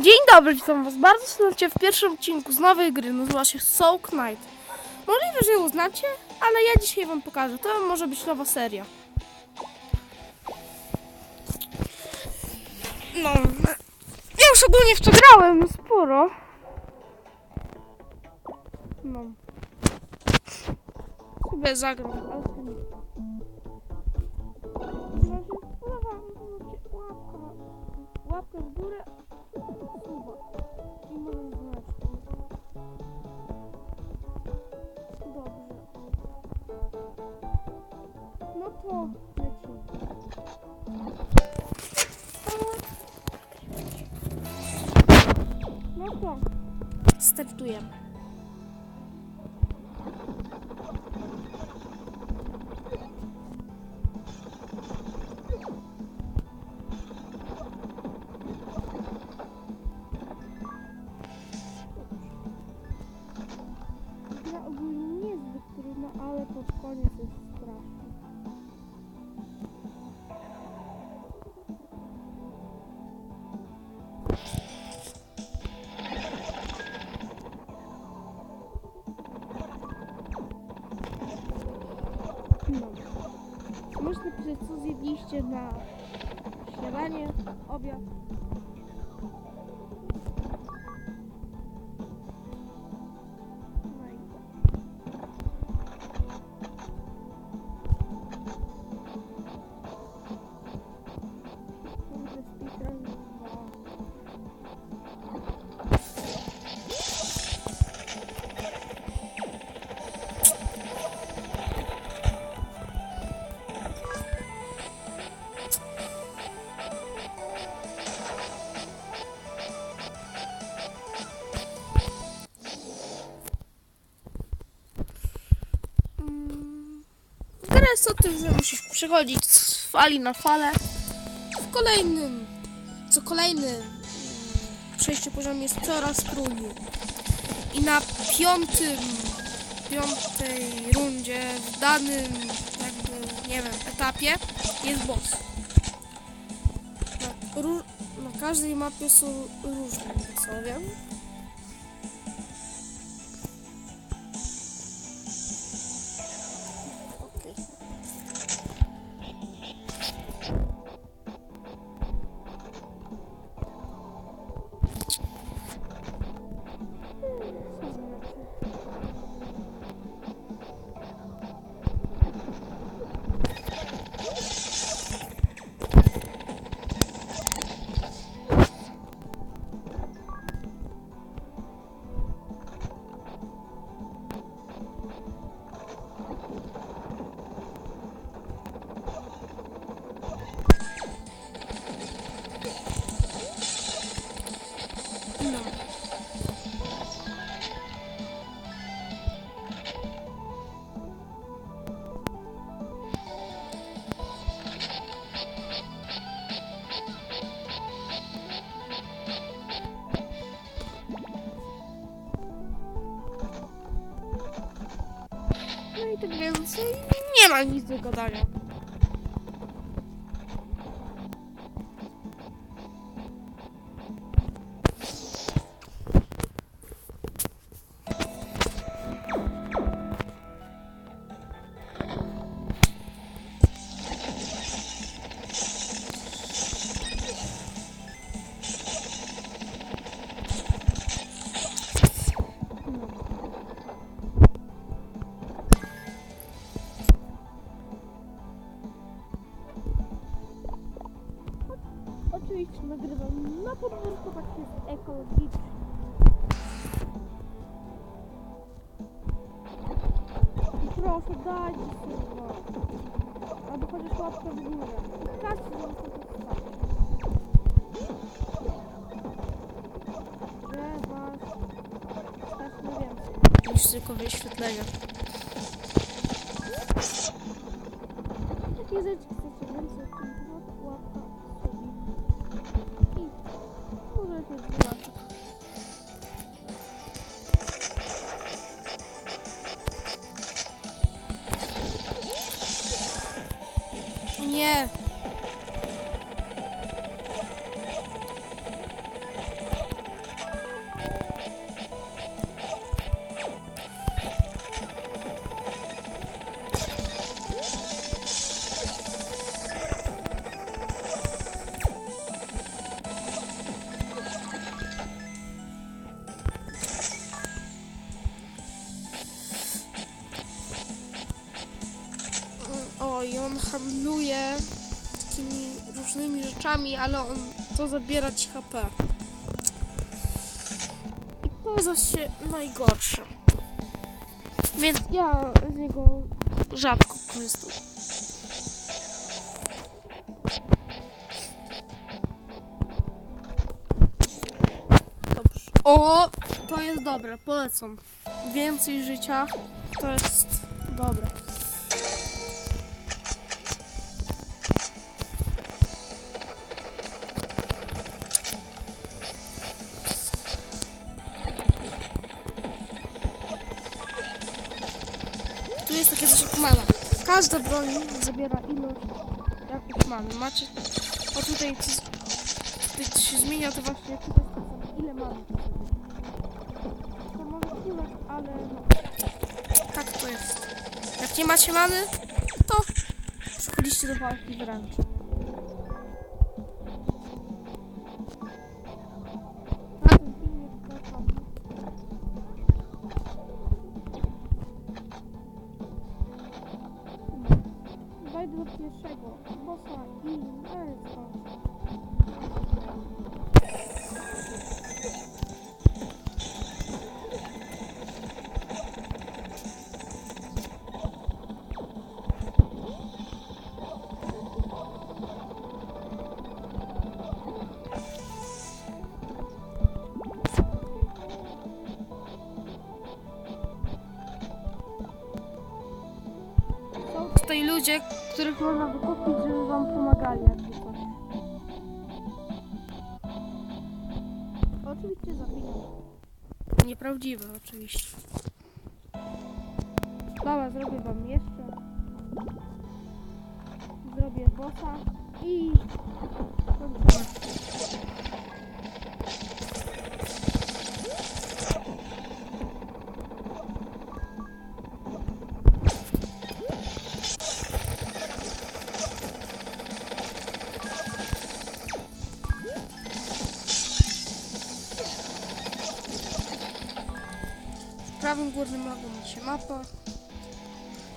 Dzień dobry, witam was bardzo serdecznie w pierwszym odcinku z nowej gry, nazywa się Soul Knight. Możliwe, że ją znacie, ale ja dzisiaj wam pokażę, to może być nowa seria. No, ja już ogólnie w to grałem sporo. No. Sobie zagram, ale No to lecimy. No to startujemy. Napisać, co zjedliście na śniadanie, obiad. Że musisz przechodzić z fali na falę. W kolejnym, co kolejny mm, przejście poziom jest coraz trudniej. I na piątym, piątej rundzie w danym jakby, nie wiem, etapie jest boss. Na, na każdej mapie są różne bossowie. Tak więcej nie ma nic do gadania. Oczywiście nagrywam na podwórku, tak jest ekologicznie. Proszę, dajcie słowa. Albo chociaż łapkę w górę. Każdy z nas to wstać. Że was stać na więcej. Niż tylko wyświetlenia. Nie. I on handluje takimi różnymi rzeczami, ale on to zabiera ci HP. I to jest właśnie najgorsze. Więc ja z niego rzadko korzystam. Dobrze. O, to jest dobre, polecam. Więcej życia to jest dobre. Jest takie coś jak mana. Każda broń zabiera ilość jakiejś many. Macie... O tutaj co się zmienia to właśnie tutaj ile mamy. To może chwilę, ale. Tak to jest. Jak nie macie many, to przechodzicie do walki wręcz. Pierwszego bossa i lecę. Są tutaj ludzie, których można wykupić, żeby wam pomagali jakby coś. Oczywiście za pieniądze. Nieprawdziwe oczywiście. Dobra, zrobię wam jeszcze. Zrobię bossa i kończymy. Prawym górnym rogu macie mapę.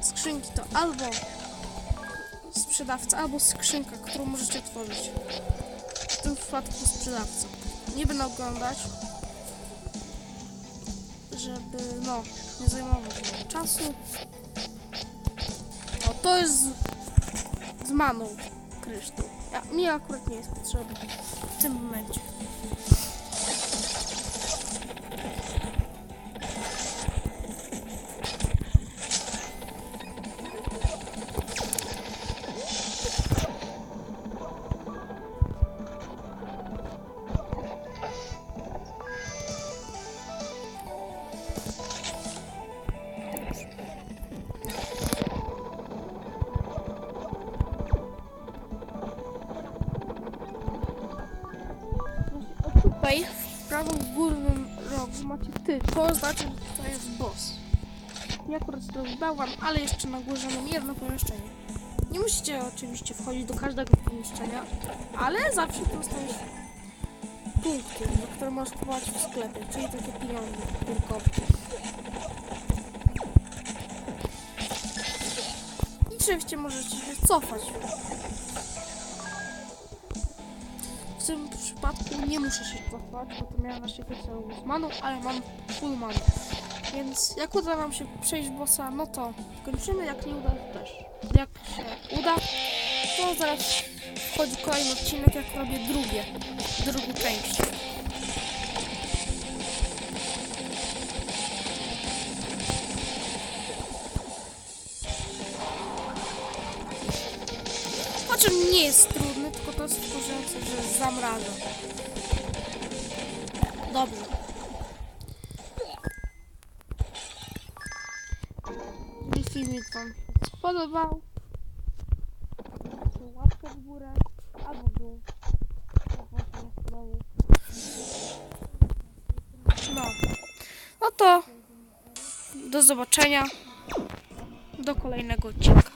Skrzynki to albo sprzedawca, albo skrzynka, którą możecie otworzyć. W tym przypadku sprzedawca. Nie będę oglądać, żeby no, nie zajmować czasu. O, to jest z, z maną kryształ. Ja, mi akurat nie jest potrzebny w tym momencie. Macie ty. Że to jest boss. Ja akurat to dałam, ale jeszcze na górze mam jedno pomieszczenie. Nie musicie oczywiście wchodzić do każdego pomieszczenia, ale zawsze dostaniesz punkty, za które możesz kupować w sklepie, czyli takie pieniądze tylko. I oczywiście możecie się cofać. Tym przypadku nie muszę się cofać, bo to miałem celu z maną, ale mam full man. Więc jak uda nam się przejść bossa, no to kończymy, jak nie uda to też. Jak się uda, to zaraz wchodzi kolejny odcinek, jak robię drugie, drugą część. Po czym nie jest trudny, zamraża. Dobrze. Jeżeli filmik Wam spodobał, łapkę w górę albo w dół. No. No to do zobaczenia. Do kolejnego odcinka.